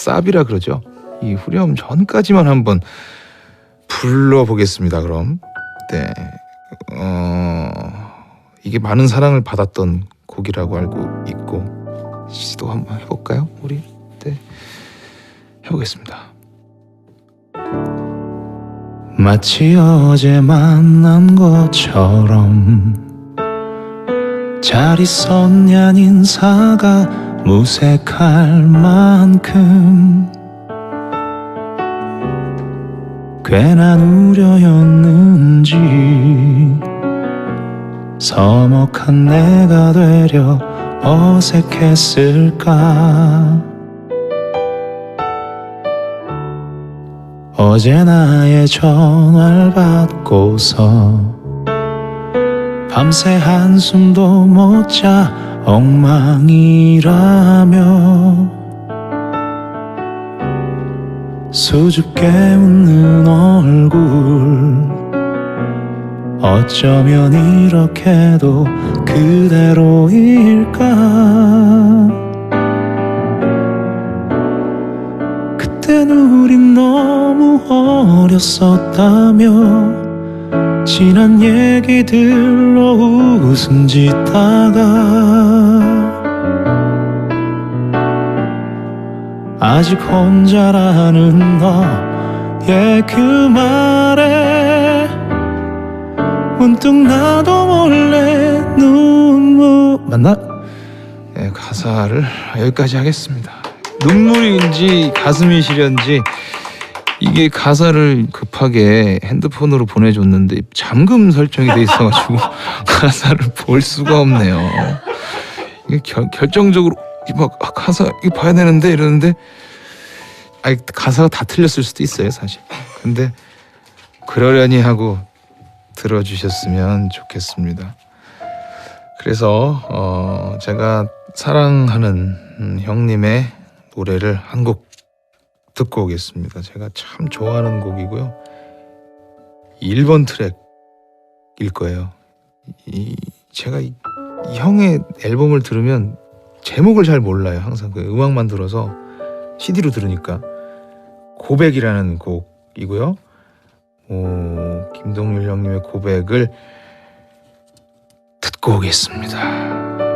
사비라 그러죠. 이 후렴 전까지만 한번 불러보겠습니다. 그럼 네, 어, 이게 많은 사랑을 받았던 곡이라고 알고 있고 시도 한번 해볼까요? 우리 네, 해보겠습니다. 마치 어제 만난 것처럼 잘 있었냐 인사가 무색할 만큼 괜한 우려였는지 서먹한 내가 되려 어색했을까? 어제 나의 전화를 받고서 밤새 한숨도 못 자 엉망이라며 수줍게 웃는 얼굴. 어쩌면 이렇게도 그대로일까? 그땐 우린 너무 어렸었다며 지난 얘기들로 웃음 짓다가 아직 혼자라는 너의 그 말에 문득 나도 몰래 눈물 맞나? 네, 가사를 여기까지 하겠습니다. 눈물인지 가슴이 시련지 이게 가사를 급하게 핸드폰으로 보내줬는데 잠금 설정이 돼 있어가지고 가사를 볼 수가 없네요. 이게 결, 결정적으로 이막 아, 가사 이거 봐야 되는데 이러는데 아 가사가 다 틀렸을 수도 있어요 사실. 근데 그러려니 하고 들어주셨으면 좋겠습니다. 그래서 어 제가 사랑하는 음, 형님의 노래를 한곡 듣고 오겠습니다. 제가 참 좋아하는 곡이고요. 1번 트랙일 거예요. 이 제가 이, 이 형의 앨범을 들으면 제목을 잘 몰라요. 항상 그 음악만 들어서 CD로 들으니까 고백이라는 곡이고요. 오, 김동률 형님의 고백을 듣고 오겠습니다.